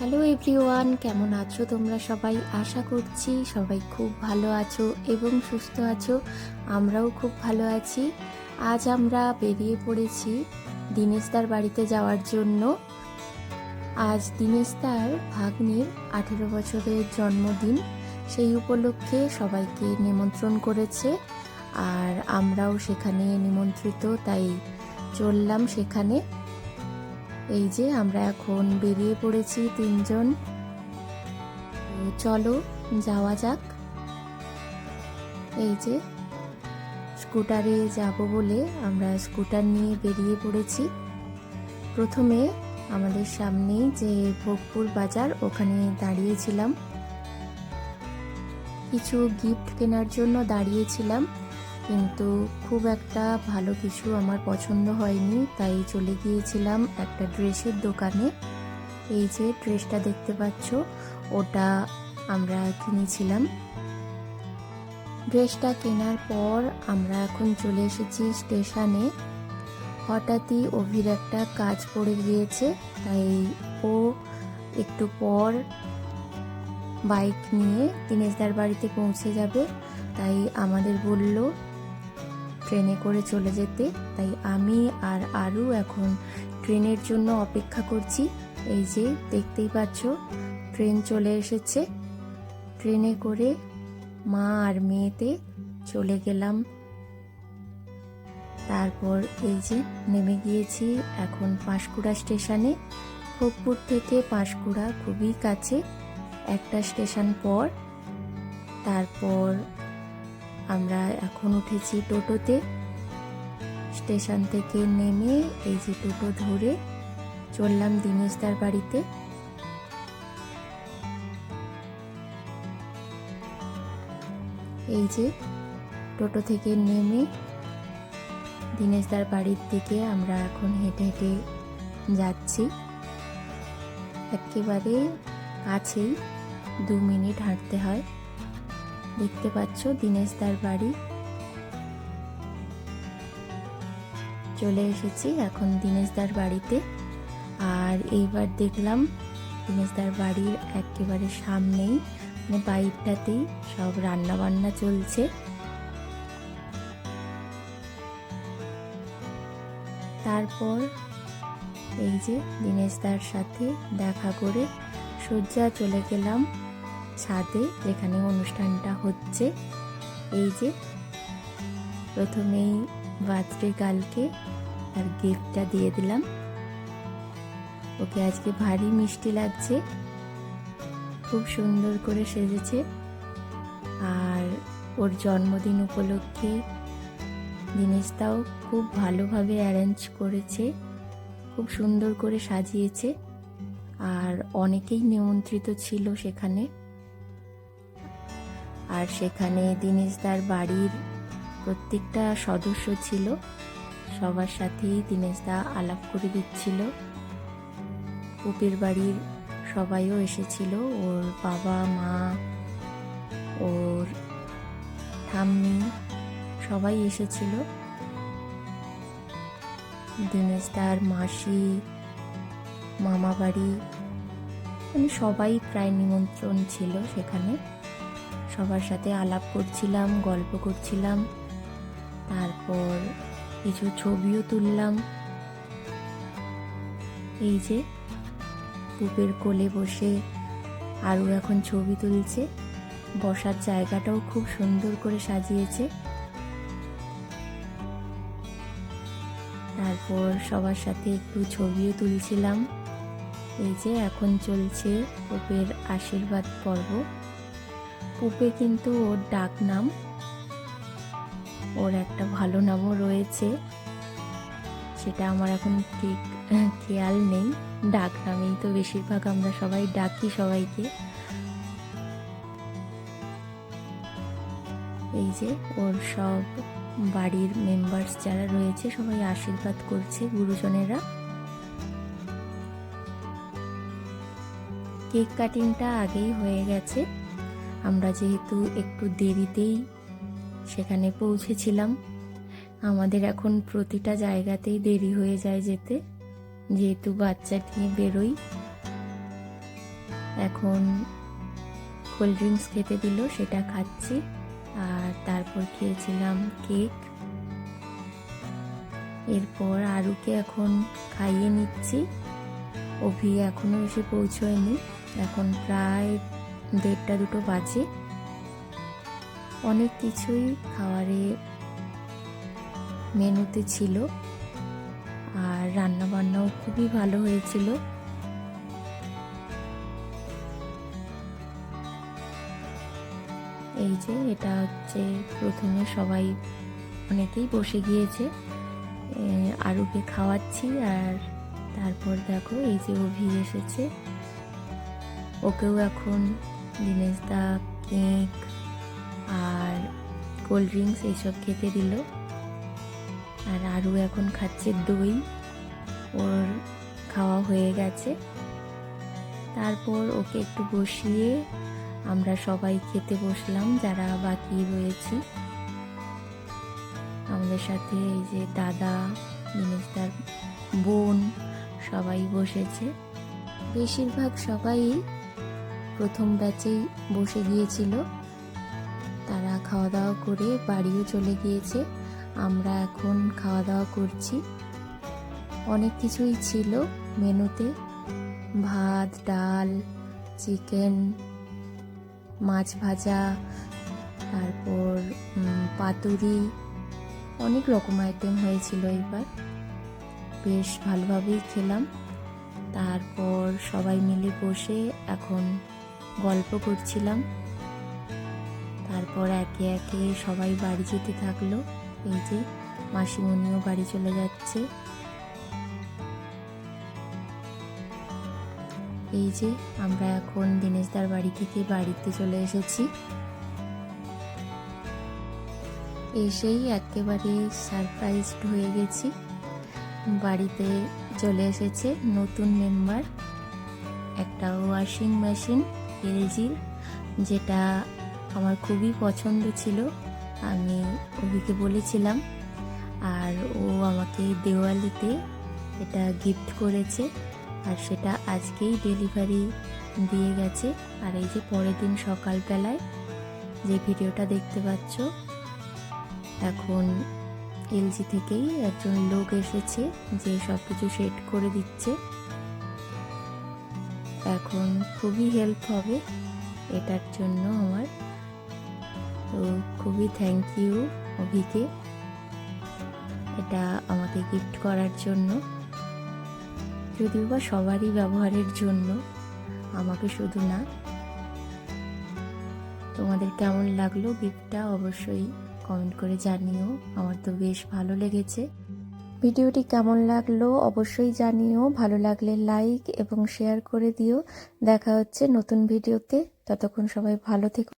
Hello everyone, কেমন আছো তোমরা সবাই? আশা করছি সবাই খুব ভালো আছো এবং সুস্থ আছো। আমরাও খুব ভালো আছি। আজ আমরা বেরিয়ে পড়েছি দিনেশদার বাড়িতে যাওয়ার জন্য। আজ দিনেশদার ভাগ্নির আঠেরো বছরের জন্মদিন। সেই উপলক্ষে সবাইকে নিমন্ত্রণ করেছে আর আমরাও সেখানে নিমন্ত্রিত, তাই চললাম সেখানে। এই যে আমরা এখন বেরিয়ে পড়েছি তিনজন। চলো, যাওয়া যাক। এই যে, স্কুটারে যাব বলে আমরা স্কুটার নিয়ে বেরিয়ে পড়েছি। প্রথমে আমাদের সামনেই যে ভোগপুর বাজার, ওখানে দাঁড়িয়েছিলাম। কিছু গিফট কেনার জন্য দাঁড়িয়েছিলাম। কিন্তু খুব একটা ভালো কিছু আমার পছন্দ হয়নি। তাই চলে গিয়েছিলাম একটা ড্রেসের দোকানে। এই যে ড্রেসটা দেখতে পাচ্ছ, ওটা আমরা কিনেছিলাম। ড্রেসটা কেনার পর আমরা এখন চলে এসেছি স্টেশনে। হঠাৎই অভির একটা কাজ পড়ে গিয়েছে, তাই ও একটু পর বাইক নিয়ে দিনেশদার বাড়িতে পৌঁছে যাবে। তাই আমাদের বলল ট্রেনে করে চলে যেতে। তাই আমি আর আরও এখন ট্রেনের জন্য অপেক্ষা করছি। এই যে দেখতেই পাচ্ছ, ট্রেন চলে এসেছে। ট্রেনে করে মা আর মেয়েতে চলে গেলাম। তারপর এই যে নেমে গিয়েছি এখন পাঁশকুড়া স্টেশনে। ভোগপুর থেকে পাঁশকুড়া খুবই কাছে। একটা স্টেশন পর, তারপর আমরা এখন উঠেছি টোটোতে। স্টেশন থেকে নেমে এই যে টোটো ধরে চললাম দিনেশদার বাড়িতে। এই যে টোটো থেকে নেমে দিনেশদার বাড়ির দিকে আমরা এখন হেঁটে হেঁটে যাচ্ছি। একেবারে কাছেই দু মিনিট হাঁটতে হয়। দেখতে পাচ্ছ দিনেশদার বাড়ি। চলে এসেছি এখন দীনেশ দার বাড়িতে। আর এইবার দেখলাম দীনেশ দার বাড়ির একেবারে সামনেই মানে বাইরটাতেই সব রান্না বান্না চলছে। তারপর এই যে দিনেশদার সাথে দেখা করে সজ্জা চলে গেলাম ছাদে যেখানে অনুষ্ঠানটা হচ্ছে। এই যে প্রথমেই বার্থডে গার্লকে তার গিফটটা দিয়ে দিলাম। ওকে আজকে ভারী মিষ্টি লাগছে। খুব সুন্দর করে সেজেছে। আর ওর জন্মদিন উপলক্ষে জিনিসটাও খুব ভালোভাবে অ্যারেঞ্জ করেছে। খুব সুন্দর করে সাজিয়েছে। আর অনেকেই নিমন্ত্রিত ছিল সেখানে। আর সেখানে দিনেশদার বাড়ির প্রত্যেকটা সদস্য ছিল। সবার সাথেই দিনেশদা আলাপ করে দিচ্ছিল। পুপির বাড়ির সবাইও এসেছিল। ওর বাবা, মা, ওর ঠাম্মি সবাই এসেছিল। দিনেশদার মাসি মামা বাড়ি মানে সবাই প্রায় নিমন্ত্রণ ছিল সেখানে। সবার সাথে আলাপ করছিলাম, গল্প করছিলাম। তারপর কিছু ছবিও তুললাম। এই যে, পুপের কোলে বসে আরও এখন ছবি তুলছে। বসার জায়গাটাও খুব সুন্দর করে সাজিয়েছে। তারপর সবার সাথে একটু ছবিও তুলছিলাম। এই যে, এখন চলছে পুপের আশীর্বাদ পর্ব। পুপে কিন্তু ওর ডাক নাম। ওর একটা ভালো নামও রয়েছে। সেটা আমার এখন ঠিক খেয়াল নেই। ডাক নামেই তো বেশিরভাগ আমরা সবাই ডাকি সবাইকে। এই যে ওর সব বাড়ির মেম্বার্স যারা রয়েছে, সবাই আশীর্বাদ করছে গুরুজনেরা। কেক কাটিংটা আগেই হয়ে গেছে। আমরা যেহেতু একটু দেরিতেই সেখানে পৌঁছেছিলাম, আমাদের এখন প্রতিটা জায়গাতেই দেরি হয়ে যায় যেতে। যেহেতু বাচ্চা নিয়ে বেরোই, এখন কোল্ড ড্রিঙ্কস খেতে দিল, সেটা খাচ্ছি। আর তারপর খেয়েছিলাম কেক এরপর আরুকে এখন খাইয়ে নিচ্ছি। অভি এখনও এসে পৌঁছয়নি। এখন প্রায় দেড়টা দুটো বাজে। অনেক কিছুই খাবারে মেনুতে ছিল। আর রান্না বান্নাও খুবই ভালো হয়েছিল। এই যে, এটা হচ্ছে প্রথমে সবাই অনেকেই বসে গিয়েছে। আরুকে খাওয়াচ্ছি আর তারপর দেখো এই যে অভি এসেছে। ওকেও এখন দা কেক আর কোল্ড ড্রিঙ্কস এইসব খেতে দিল। আর আরু এখন খাচ্ছে দই। ওর খাওয়া হয়ে গেছে। তারপর ওকে একটু বসিয়ে আমরা সবাই খেতে বসলাম, যারা বাকি রয়েছি। আমাদের সাথে এই যে দাদা দিনেশদার বোন সবাই বসেছে। বেশিরভাগ সবাই প্রথম ব্যাচেই বসে গিয়েছিল। তারা খাওয়া দাওয়া করে বাড়িও চলে গিয়েছে। আমরা এখন খাওয়া দাওয়া করছি। অনেক কিছুই ছিল মেনুতে। ভাত, ডাল, চিকেন, মাছ ভাজা, তারপর পাতুরি, অনেক রকম আইটেম হয়েছিল এবার। বেশ ভালোভাবেই খেলাম। তারপর সবাই মিলে বসে এখন গল্প করছিলাম। তারপর একে একে সবাই বাড়ি যেতে থাকল। এই যে মাসিমণিও বাড়ি চলে যাচ্ছে। এই যে আমরা এখন দিনেশদার বাড়ি থেকে বাড়িতে চলে এসেছি। এসেই একেবারে সারপ্রাইজড হয়ে গেছি। বাড়িতে চলে এসেছে নতুন মেম্বার একটা ওয়াশিং মেশিন এলজির যেটা আমার খুবই পছন্দ ছিল। আমি অভিকে বলেছিলাম। আর ও আমাকে দেওয়ালিতে এটা গিফট করেছে। আর সেটা আজকেই ডেলিভারি দিয়ে গেছে। আর এই যে পরের দিন সকালবেলায় যে ভিডিওটা দেখতে পাচ্ছ, এখন এলজি থেকেই একজন লোক এসেছে যে সব কিছু সেট করে দিচ্ছে। এখন খুবই হেল্প হবে এটার জন্য আমার। তো খুবই থ্যাংক ইউ অভিকে। এটা আমাকে গিফট করার জন্য। যদিও বা সবারই ব্যবহারের জন্য, আমাকে শুধু না। তোমাদের কেমন লাগল গিফটটা অবশ্যই কমেন্ট করে জানিও। আমার তো বেশ ভালো লেগেছে। ভিডিওটি কেমন লাগল অবশ্যই জানিও। ভালো লাগলে লাইক এবং শেয়ার করে দিও। দেখা হচ্ছে নতুন ভিডিওতে। ততক্ষণ সবাই ভালো থেকো।